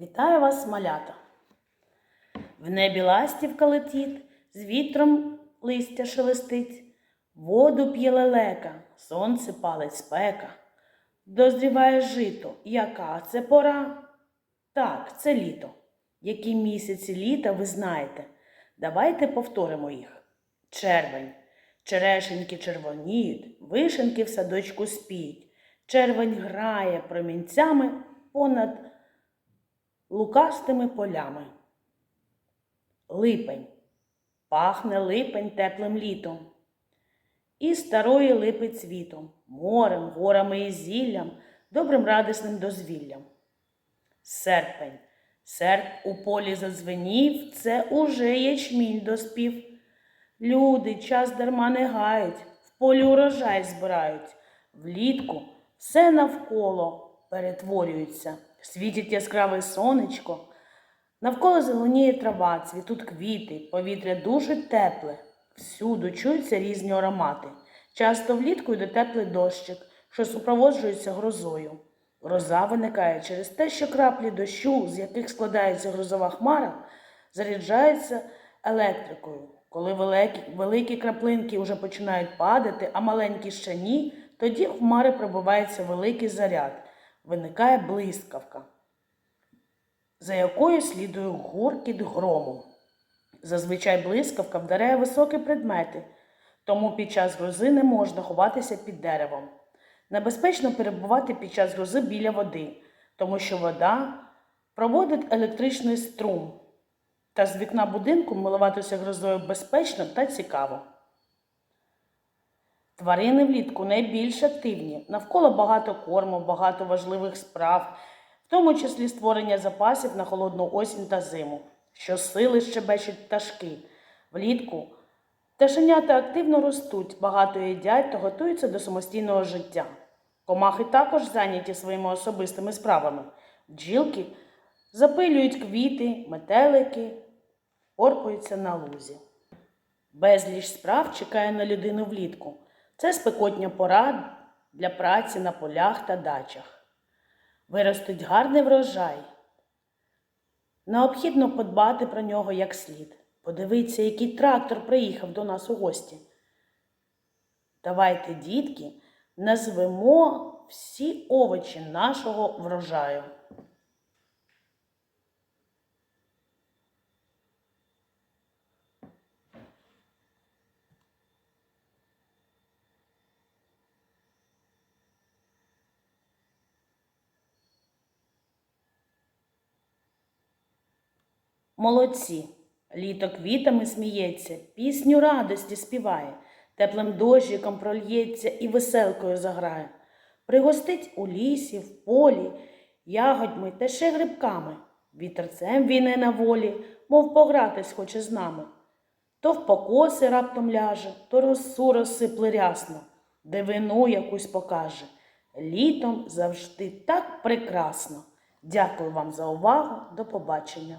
Вітаю вас, малята! В небі ластівка летить, з вітром листя шелестить, воду п'є лелека, сонце палить спека. Дозріває жито, яка це пора? Так, це літо. Які місяці літа ви знаєте? Давайте повторимо їх. Червень. Черешеньки червоніють, вишеньки в садочку спіють. Червень грає промінцями понад лукастими полями. Липень. Пахне липень теплим літом. І старої липи цвітом, морем, горами і зіллям, добрим радісним дозвіллям. Серпень. Серп у полі задзвенів, це уже ячмінь доспів. Люди час дарма не гають, в полі урожай збирають. Влітку все навколо перетворюється. Світить яскраве сонечко. Навколо зеленіє трава, цвітуть квіти, повітря дуже тепле. Всюди чуються різні аромати. Часто влітку йде теплий дощик, що супроводжується грозою. Гроза виникає через те, що краплі дощу, з яких складається грозова хмара, заряджаються електрикою. Коли великі, великі краплинки вже починають падати, а маленькі ще ні, тоді в хмари пробивається великий заряд, виникає блискавка, за якою слідує гуркіт грому. Зазвичай блискавка вдаряє високі предмети, тому під час грози не можна ховатися під деревом. Небезпечно перебувати під час грози біля води, тому що вода проводить електричний струм, та з вікна будинку милуватися грозою безпечно та цікаво. Тварини влітку найбільш активні. Навколо багато корму, багато важливих справ, в тому числі створення запасів на холодну осінь та зиму. Щосили щебечуть пташки. Влітку пташенята активно ростуть, багато їдять та готуються до самостійного життя. Комахи також зайняті своїми особистими справами. Бджілки запилюють квіти, метелики, порпаються на лузі. Безліч справ чекає на людину влітку. Це спекотня пора для праці на полях та дачах. Виростуть гарний врожай. Необхідно подбати про нього як слід. Подивіться, який трактор приїхав до нас у гості. Давайте, дітки, назвемо всі овочі нашого врожаю. Молодці. Літо квітами сміється, пісню радості співає, теплим дощиком прольється і веселкою заграє. Пригостить у лісі, в полі, ягодьми та ще грибками. Вітерцем війне на волі, мов погратись хоче з нами. То в покоси раптом ляже, то росу розсипле рясно, дивину якусь покаже. Літом завжди так прекрасно. Дякую вам за увагу. До побачення.